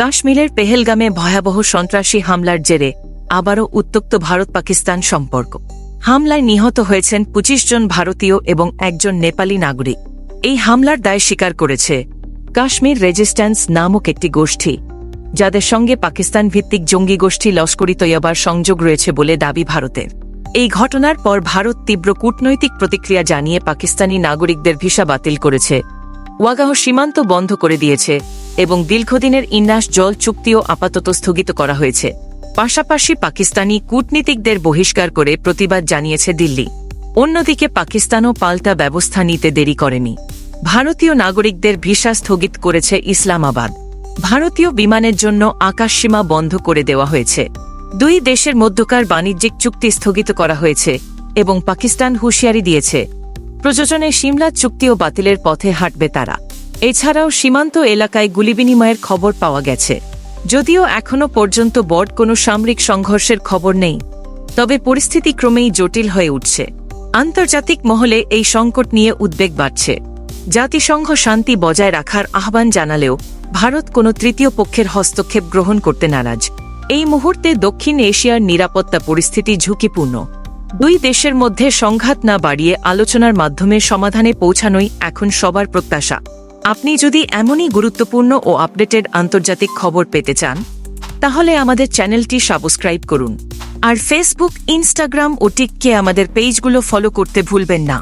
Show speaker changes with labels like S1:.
S1: কাশ্মীরের পেহেলগামে ভয়াবহ সন্ত্রাসী হামলার জেরে আবারও উত্তক্ত ভারত পাকিস্তান সম্পর্ক। হামলায় নিহত হয়েছেন পঁচিশ জন ভারতীয় এবং একজন নেপালি নাগরিক। এই হামলার দায় স্বীকার করেছে কাশ্মীর রেজিস্ট্যান্স নামক একটি গোষ্ঠী, যাদের সঙ্গে পাকিস্তান ভিত্তিক জঙ্গি গোষ্ঠী লস্করি তৈয়বার সংযোগ রয়েছে বলে দাবি ভারতের। এই ঘটনার পর ভারত তীব্র কূটনৈতিক প্রতিক্রিয়া জানিয়ে পাকিস্তানি নাগরিকদের ভিসা বাতিল করেছে। ওয়াগাহ সীমান্ত বন্ধ করে দিয়েছে। এবং দীর্ঘদিনের ইন্নাস জল চুক্তিও আপাতত স্থগিত করা হয়েছে। পাশাপাশি পাকিস্তানি কূটনীতিকদের বহিষ্কার করে প্রতিবাদ জানিয়েছে দিল্লি। অন্যদিকে পাকিস্তানও পাল্টা ব্যবস্থা নিতে দেরি করেনি। ভারতীয় নাগরিকদের ভিসা স্থগিত করেছে ইসলামাবাদ। ভারতীয় বিমানের জন্য আকাশসীমা বন্ধ করে দেওয়া হয়েছে। দুই দেশের মধ্যকার বাণিজ্যিক চুক্তি স্থগিত করা হয়েছে এবং পাকিস্তান হুঁশিয়ারি দিয়েছে। প্রযোজনে সিমলা চুক্তিও বাতিলের পথে হাঁটবে তারা। এছাড়াও সীমান্ত এলাকায় গুলিবিনিময়ের খবর পাওয়া গেছে। যদিও এখনও পর্যন্ত বড় কোনো সামরিক সংঘর্ষের খবর নেই, তবে পরিস্থিতি ক্রমেই জটিল হয়ে উঠছে। আন্তর্জাতিক মহলে এই সংকট নিয়ে উদ্বেগ বাড়ছে। জাতিসংঘ শান্তি বজায় রাখার আহ্বান জানালেও ভারত কোনো তৃতীয় পক্ষের হস্তক্ষেপ গ্রহণ করতে নারাজ। এই মুহূর্তে দক্ষিণ এশিয়ার নিরাপত্তা পরিস্থিতি ঝুঁকিপূর্ণ। দুই দেশের মধ্যে সংঘাত না বাড়িয়ে আলোচনার মাধ্যমে সমাধানে পৌঁছানোই এখন সবার প্রত্যাশা। আপনি যদি এমনই গুরুত্বপূর্ণ ও আপডেটেড আন্তর্জাতিক খবর পেতে চান, তাহলে আমাদের চ্যানেলটি সাবস্ক্রাইব করুন। আর ফেসবুক ইনস্টাগ্রাম ও টিককে আমাদের পেজগুলো ফলো করতে ভুলবেন না।